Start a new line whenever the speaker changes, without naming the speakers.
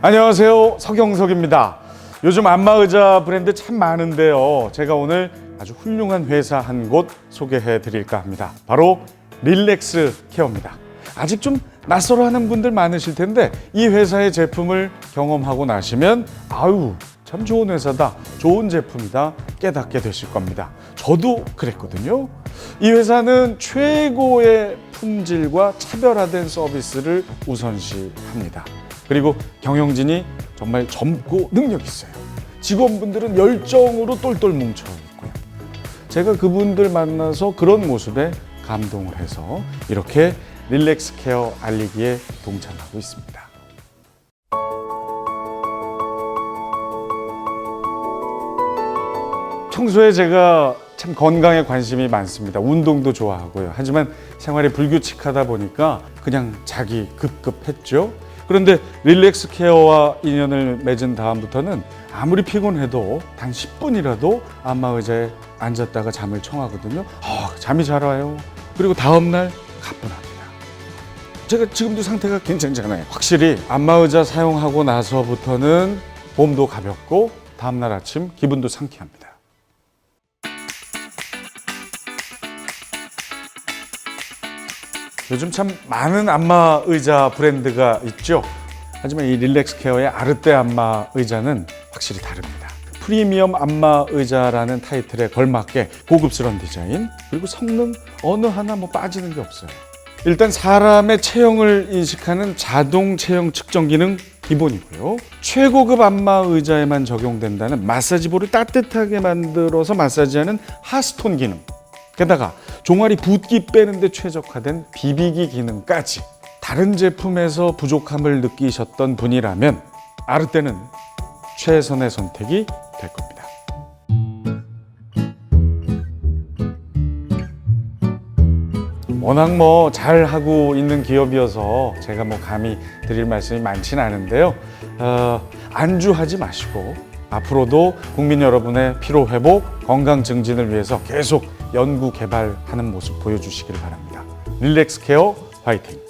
안녕하세요. 서경석입니다. 요즘 안마의자 브랜드 참 많은데요. 제가 오늘 아주 훌륭한 회사 한 곳 소개해 드릴까 합니다. 바로 릴렉스 케어입니다. 아직 좀 낯설어 하는 분들 많으실 텐데 이 회사의 제품을 경험하고 나시면 아유, 참 좋은 회사다. 좋은 제품이다. 깨닫게 되실 겁니다. 저도 그랬거든요. 이 회사는 최고의 품질과 차별화된 서비스를 우선시합니다. 그리고 경영진이 정말 젊고 능력 있어요. 직원분들은 열정으로 똘똘 뭉쳐 있고요. 제가 그분들 만나서 그런 모습에 감동을 해서 이렇게 릴렉스 케어 알리기에 동참하고 있습니다. 평소에 제가 참 건강에 관심이 많습니다. 운동도 좋아하고요. 하지만 생활이 불규칙하다 보니까 그냥 자기 급급했죠. 그런데 릴렉스 케어와 인연을 맺은 다음부터는 아무리 피곤해도 단 10분이라도 안마 의자에 앉았다가 잠을 청하거든요. 아, 잠이 잘 와요. 그리고 다음 날 가뿐합니다. 제가 지금도 상태가 괜찮잖아요. 확실히 안마 의자 사용하고 나서부터는 몸도 가볍고 다음 날 아침 기분도 상쾌합니다. 요즘 참 많은 안마 의자 브랜드가 있죠. 하지만 이 릴렉스 케어의 아르떼 안마 의자는 확실히 다릅니다. 프리미엄 안마 의자라는 타이틀에 걸맞게 고급스러운 디자인 그리고 성능 어느 하나 뭐 빠지는 게 없어요. 일단 사람의 체형을 인식하는 자동 체형 측정 기능 기본이고요. 최고급 안마 의자에만 적용된다는 마사지볼을 따뜻하게 만들어서 마사지하는 하스톤 기능. 게다가 종아리 붓기 빼는데 최적화된 비비기 기능까지 다른 제품에서 부족함을 느끼셨던 분이라면 아르떼는 최선의 선택이 될 겁니다. 워낙 뭐 잘 하고 있는 기업이어서 제가 뭐 감히 드릴 말씀이 많지는 않은데요. 어, 안주하지 마시고 앞으로도 국민 여러분의 피로 회복, 건강 증진을 위해서 계속 연구 개발하는 모습 보여주시기를 바랍니다. 릴렉스 케어 화이팅!